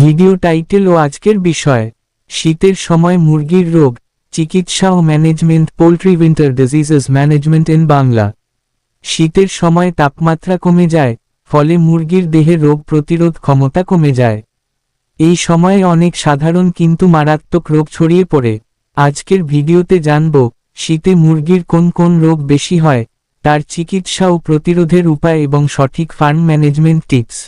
Video title ও আজকের বিষয়, শীতের সময় মুরগির রোগ, চিকিৎসা ও management, poultry winter diseases management in Bangla. শীতের সময় তাপমাত্রা কমে যায়, ফলে মুরগির দেহে রোগ প্রতিরোধ ক্ষমতা কমে যায়। এই সময়ে অনেক সাধারণ কিন্তু মারাত্মক রোগ ছড়িয়ে পড়ে। আজকের ভিডিওতে জানব, শীতে মুরগির কোন কোন রোগ বেশি হয়, তার চিকিৎসা ও প্রতিরোধের উপায় এবং সঠিক ফার্ম ম্যানেজমেন্ট টিপস।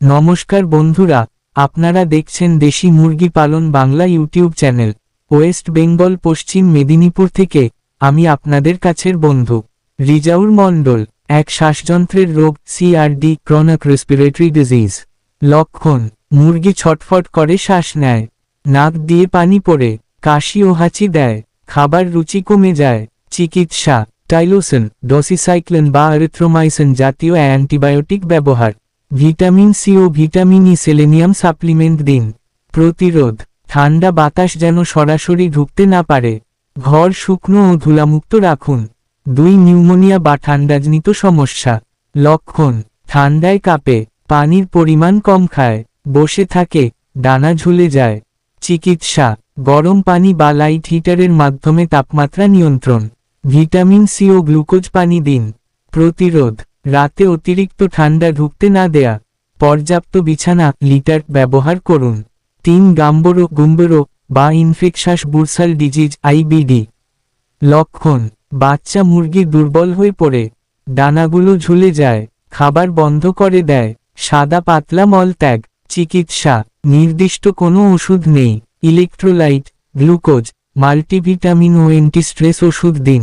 নমস্কার বন্ধুরা আপনারা দেখছেন দেশি মুরগি পালন Bangla YouTube channel, West Bengal, Paschim Medinipur থেকে আমি আপনাদের কাছের বন্ধু, রিজাউর মণ্ডল, এক শ্বাসযন্ত্রের রোগ সিআরডি ক্রনিক রেসপিরেটরি ডিজিজ লক্ষণ, মুরগি ছটফট করে, শ্বাস নেয়, নাক দিয়ে পানি পড়ে, কাশি ও হাঁচি দেয়, খাবার রুচি কমে যায়, চিকিৎসা, টাইলোসিন ডসিসাইক্লিন বা এরিথ্রোমাইসিন জাতীয় অ্যান্টিবায়োটিক ব্যবহার। ভিটামিন সি ও ভিটামিন ই সেলেনিয়াম সাপ্লিমেন্ট দিন। প্রতিরোধ, ঠান্ডা বাতাস যেন সরাসরি ঢুকতে না পারে। ঘর শুকনো ও ধুলামুক্ত রাখুন। দুই নিউমোনিয়া বা ঠান্ডাজনিত সমস্যা। লক্ষণ, ঠান্ডায় কাঁপে, পানির পরিমাণ কম খায়, বসে থাকে, ডানা ঝুলে যায়। চিকিৎসা, গরম পানি বা লাইট হিটারের মাধ্যমে তাপমাত্রা নিয়ন্ত্রণ। ভিটামিন সি ও গ্লুকোজ পানি দিন। প্রতিরোধ রাতে অতিরিক্ত ঠান্ডা ঢুকতে না দেয়া, পর্যাপ্ত বিছানা, লিটার ব্যবহার করুন। তিন গাম্বরো, গুম্বরো, বা ইনফেকশাস বুরসাল ডিজিজ, আইবিডি। লক্ষণ, বাচ্চা মুরগি দুর্বল হয়ে পড়ে ডানাগুলো ঝুলে যায়, খাবার বন্ধ করে দেয়, সাদা পাতলা মলত্যাগ চিকিৎসা, নির্দিষ্ট কোনো ওষুধ নেই, ইলেকট্রোলাইট, গ্লুকোজ, মাল্টিভিটামিন ও অ্যান্টিস্ট্রেস ওষুধ দিন।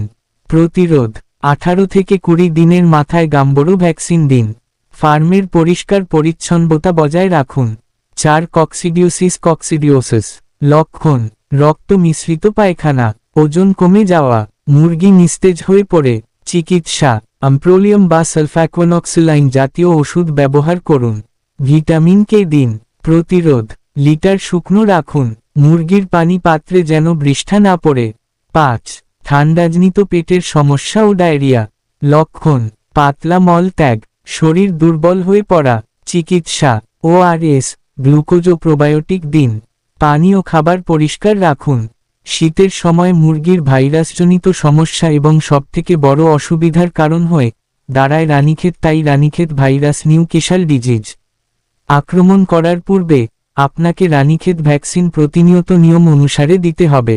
প্রতিরোধ আঠারো থেকে কুড়ি দিনের মাথায় গাম্বরু ভ্যাকসিন দিন। ফার্মের পরিষ্কার পরিচ্ছন্নতা বজায় রাখুন। চার কক্সিডিওসিস কক্সিডিওসিস। লক্ষণ, রক্ত মিশ্রিত পায়খানা, ওজন কমে যাওয়া, মুরগি নিস্তেজ হয়ে পড়ে, চিকিৎসা, আম্প্রোলিয়াম বা সালফ্যাকোনক্সিলাইন জাতীয় ওষুধ ব্যবহার করুন। ভিটামিন কে দিন। প্রতিরোধ, লিটার শুকনো রাখুন, মুরগির পানি পাত্রে যেন বৃষ্ঠা না পড়ে। পাঁচ ঠান্ডাজনিত পেটের সমস্যা ও ডায়রিয়া, লক্ষণ, পাতলা মল ত্যাগ, শরীর দুর্বল হয়ে পড়া, চিকিৎসা ওআরএস গ্লুকোজ ও প্রোবায়োটিক দিন পানি ও খাবার পরিষ্কার রাখুন, শীতের সময় মুরগির ভাইরাসজনিত সমস্যা এবং সবথেকে বড় অসুবিধার কারণ হয়ে দাঁড়ায় রানীক্ষেত তাই Ranikhet virus Newcastle disease. আক্রমণ করার পূর্বে আপনাকে রানীক্ষেত ভ্যাকসিন প্রতিনিয়ত নিয়ম অনুসারে দিতে হবে।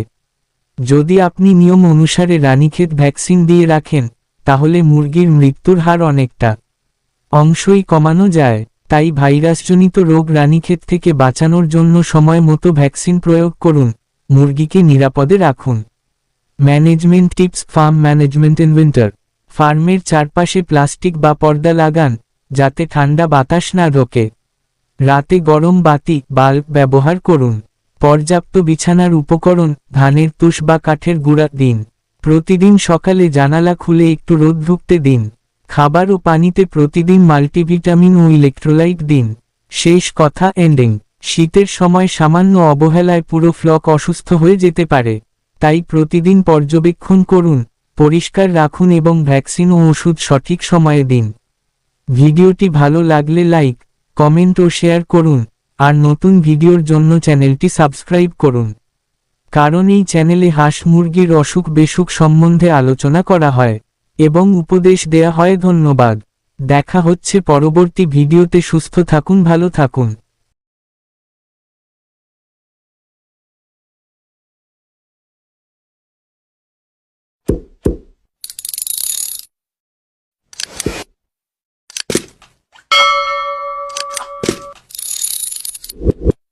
যদি আপনি নিয়ম অনুসারে রানীক্ষেত ভ্যাকসিন দিয়ে রাখেন, তাহলে মুরগির মৃত্যুর হার অনেকটা অংশই কমানো যায়। তাই ভাইরাসজনিত রোগ রানীক্ষেত থেকে বাঁচানোর জন্য সময় মতো ভ্যাকসিন প্রয়োগ করুন। মুরগিকে নিরাপদে রাখুন। Management tips, farm management in winter ফার্মের চারপাশে প্লাস্টিক বা পর্দা লাগান, যাতে ঠান্ডা বাতাস না ঢোকে রাতে গরম বাতি, বাল্ব ব্যবহার করুন। পর্যাপ্ত বিছানার উপকরণ, ধানের তুষ বা কাঠের গুঁড়া দিন। প্রতিদিন সকালে জানালা খুলে একটু রোদ ঢুকতে দিন। খাবার ও পানিতে প্রতিদিন মাল্টিভিটামিন ও ইলেকট্রোলাইট দিন। শেষ কথা এন্ডিং শীতের সময় সামান্য অবহেলায় পুরো ফ্লক অসুস্থ হয়ে যেতে পারে। তাই প্রতিদিন পর্যবেক্ষণ করুন, পরিষ্কার রাখুন এবং ভ্যাকসিন ও ওষুধ সঠিক সময়ে দিন। ভিডিওটি ভালো লাগলে লাইক কমেন্ট ও শেয়ার করুন। আর নতুন ভিডিওর জন্য চ্যানেলটি সাবস্ক্রাইব করুন। কারণ এই চ্যানেলে হাঁস মুরগির অসুখ বেসুখ সম্বন্ধে আলোচনা করা হয়, এবং উপদেশ দেয়া হয় ধন্যবাদ। দেখা হচ্ছে পরবর্তী ভিডিওতে, সুস্থ থাকুন, ভালো থাকুন।